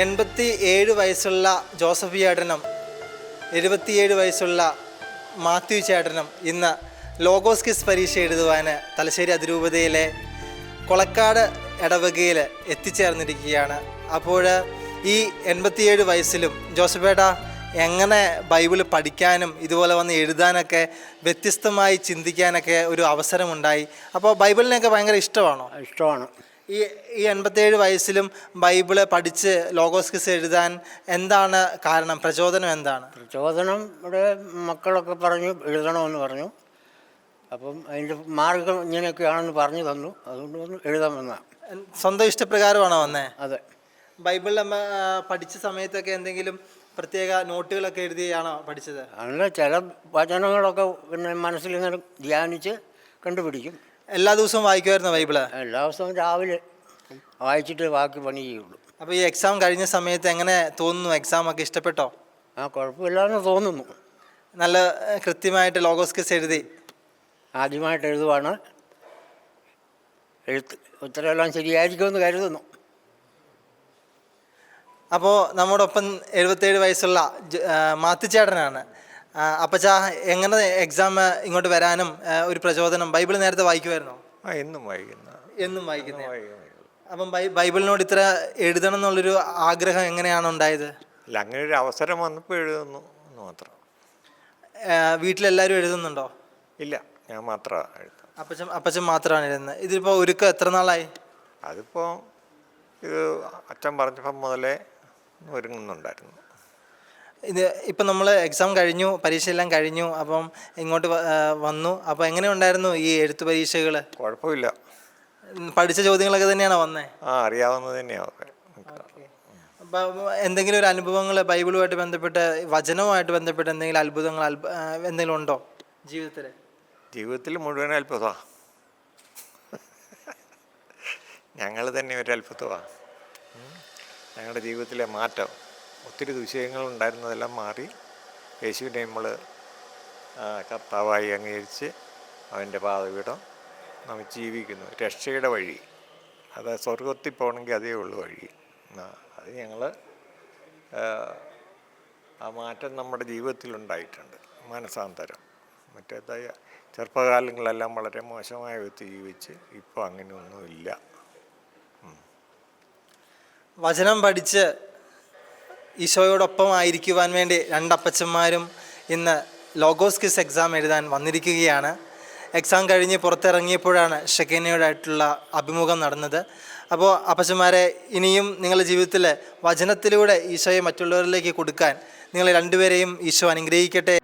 എൺപത്തി ഏഴ് വയസ്സുള്ള ജോസഫ് ചേട്ടനും എഴുപത്തിയേഴ് വയസ്സുള്ള മാത്യു ചേട്ടനും ഇന്ന് ലോഗോസ് കിസ് പരീക്ഷ എഴുതുവാൻ തലശ്ശേരി അതിരൂപതയിലെ കൊളക്കാട് ഇടവകയിൽ എത്തിച്ചേർന്നിരിക്കുകയാണ്. അപ്പോൾ ഈ എൺപത്തിയേഴ് വയസ്സിലും ജോസഫേട്ട എങ്ങനെ ബൈബിൾ പഠിക്കാനും ഇതുപോലെ വന്ന് എഴുതാനൊക്കെ വ്യത്യസ്തമായി ചിന്തിക്കാനൊക്കെ ഒരു അവസരമുണ്ടായി. അപ്പോൾ ബൈബിളിനെയൊക്കെ ഭയങ്കര ഇഷ്ടമാണോ? ഇഷ്ടമാണ്. ഈ ഈ എൺപത്തേഴ് വയസ്സിലും ബൈബിൾ പഠിച്ച് ലോഗോസ്കിസ് എഴുതാൻ എന്താണ് കാരണം? പ്രചോദനം എന്താണ്? പ്രചോദനം ഇവിടെ മക്കളൊക്കെ പറഞ്ഞു എഴുതണമെന്ന് പറഞ്ഞു. അപ്പം അതിന്റെ മാർഗം ഇങ്ങനെയൊക്കെയാണെന്ന് പറഞ്ഞു തന്നു. അതുകൊണ്ട് വന്ന് എഴുതാൻ സ്വന്തം ഇഷ്ടപ്രകാരമാണോ വന്നേ? അതെ. ബൈബിളിൽ നമ്മ പഠിച്ച സമയത്തൊക്കെ എന്തെങ്കിലും പ്രത്യേക നോട്ടുകളൊക്കെ എഴുതിയാണോ പഠിച്ചത്? അങ്ങനെ ചില വചനങ്ങളൊക്കെ പിന്നെ മനസ്സിലിങ്ങനെ ധ്യാനിച്ച് കണ്ടുപിടിക്കും. എല്ലാ ദിവസവും വായിക്കുമായിരുന്നു ബൈബിൾ? എല്ലാ ദിവസവും രാവിലെ വായിച്ചിട്ട് ബാക്കി പണി ചെയ്യുള്ളൂ. അപ്പോൾ ഈ എക്സാം കഴിഞ്ഞ സമയത്ത് എങ്ങനെ തോന്നുന്നു? എക്സാം ഒക്കെ ഇഷ്ടപ്പെട്ടോ? ആ കുഴപ്പമില്ലാന്ന് തോന്നുന്നു. നല്ല കൃത്യമായിട്ട് ലോഗോസ് കിസ് എഴുതി. ആദ്യമായിട്ട് എഴുതുവാണ്. എഴുത്ത് ഉത്തരമെല്ലാം ശരിയായിരിക്കുമെന്ന് കരുതുന്നു. അപ്പോൾ നമ്മോടൊപ്പം എഴുപത്തേഴ് വയസ്സുള്ള മാത്തിച്ചേട്ടനാണ് അപ്പച്ചാ എങ്ങനെ എക്സാം ഇങ്ങോട്ട് വരാനും ഒരു പ്രചോദനം ബൈബിൾ നേരത്തെ വായിക്കുമായിരുന്നോ ആ എന്നും വായിക്കുന്ന. എന്നും വായിക്കുന്ന. വായിക്കും, വായിക്കും. അപ്പം ബൈബിളിനോട് ഇത്ര എഴുതണം എന്നുള്ളൊരു ആഗ്രഹം എങ്ങനെയാണ് ഉണ്ടായത്? അല്ല അങ്ങനെ ഒരു അവസരം വന്നപ്പോൾ എഴുതുന്നു എന്ന് മാത്രം. വീട്ടിലെല്ലാവരും എഴുതുന്നുണ്ടോ? ഇല്ല ഞാൻ മാത്രമാണ് എഴുതുന്നത് അപ്പച്ചൻ അപ്പച്ചൻ മാത്രമാണ് എഴുതുന്നത് ഇതിപ്പോൾ ഒരുക്കം എത്ര നാളായി? അതിപ്പോൾ ഇത് അച്ഛൻ പറഞ്ഞപ്പം മുതലേ ഒരുങ്ങുന്നുണ്ടായിരുന്നു. ഇത് ഇപ്പം നമ്മൾ എക്സാം കഴിഞ്ഞു പരീക്ഷയെല്ലാം കഴിഞ്ഞു അപ്പം ഇങ്ങോട്ട് വ- ആ, വന്നു. അപ്പോൾ എങ്ങനെയുണ്ടായിരുന്നു ഈ എഴുത്തു പരീക്ഷകൾ? കുഴപ്പമില്ല. പഠിച്ച ചോദ്യങ്ങളൊക്കെ തന്നെയാണോ വന്നേ? ആ അറിയാവുന്നത് തന്നെയാണ് അപ്പം എന്തെങ്കിലും ഒരു അനുഭവങ്ങൾ ബൈബിളുമായിട്ട് ബന്ധപ്പെട്ട് വചനവുമായിട്ട് ബന്ധപ്പെട്ട് എന്തെങ്കിലും അത്ഭുതങ്ങൾ അത്ഭു ആ, എന്തെങ്കിലും ഉണ്ടോ ജീവിതത്തിൽ? ജീവിതത്തിൽ മുഴുവൻ അത്ഭുതമാണ് ഞങ്ങൾ തന്നെ ഒരു അത്ഭുതമാണ് ഞങ്ങളുടെ ജീവിതത്തിലെ മാറ്റം. ഒത്തിരി വിഷയങ്ങൾ ഉണ്ടായിരുന്നതെല്ലാം മാറി. യേശുവിനെ നമ്മൾ കർത്താവായി അംഗീകരിച്ച് അവന്റെ പാതപീഠം നമ്മൾ ജീവിക്കുന്നു. രക്ഷയുടെ വഴി. അത് സ്വർഗത്തിൽ പോകണമെങ്കിൽ അതേ ഉള്ളൂ വഴി. അത് ഞങ്ങൾ ആ മാറ്റം നമ്മുടെ ജീവിതത്തിലുണ്ടായിട്ടുണ്ട്. മനസാന്തരം. മറ്റേതായ ചെറുപ്പകാലങ്ങളെല്ലാം വളരെ മോശമായ വ്യക്തി ജീവിച്ച് ഇപ്പോൾ അങ്ങനെയൊന്നുമില്ല. വചനം പഠിച്ച് ഈശോയോടൊപ്പം ആയിരിക്കുവാൻ വേണ്ടി രണ്ടപ്പച്ചന്മാരും ഇന്ന് ലോഗോസ് കിസ് എക്സാം എഴുതാൻ വന്നിരിക്കുകയാണ്. എക്സാം കഴിഞ്ഞ് പുറത്തിറങ്ങിയപ്പോഴാണ് ഷെക്കേനയോടായിട്ടുള്ള അഭിമുഖം നടന്നത്. അപ്പോൾ അപ്പച്ചന്മാരെ ഇനിയും നിങ്ങളുടെ ജീവിതത്തിൽ വചനത്തിലൂടെ ഈശോയെ മറ്റുള്ളവരിലേക്ക് കൊടുക്കാൻ നിങ്ങൾ രണ്ടുപേരെയും ഈശോ അനുഗ്രഹിക്കട്ടെ.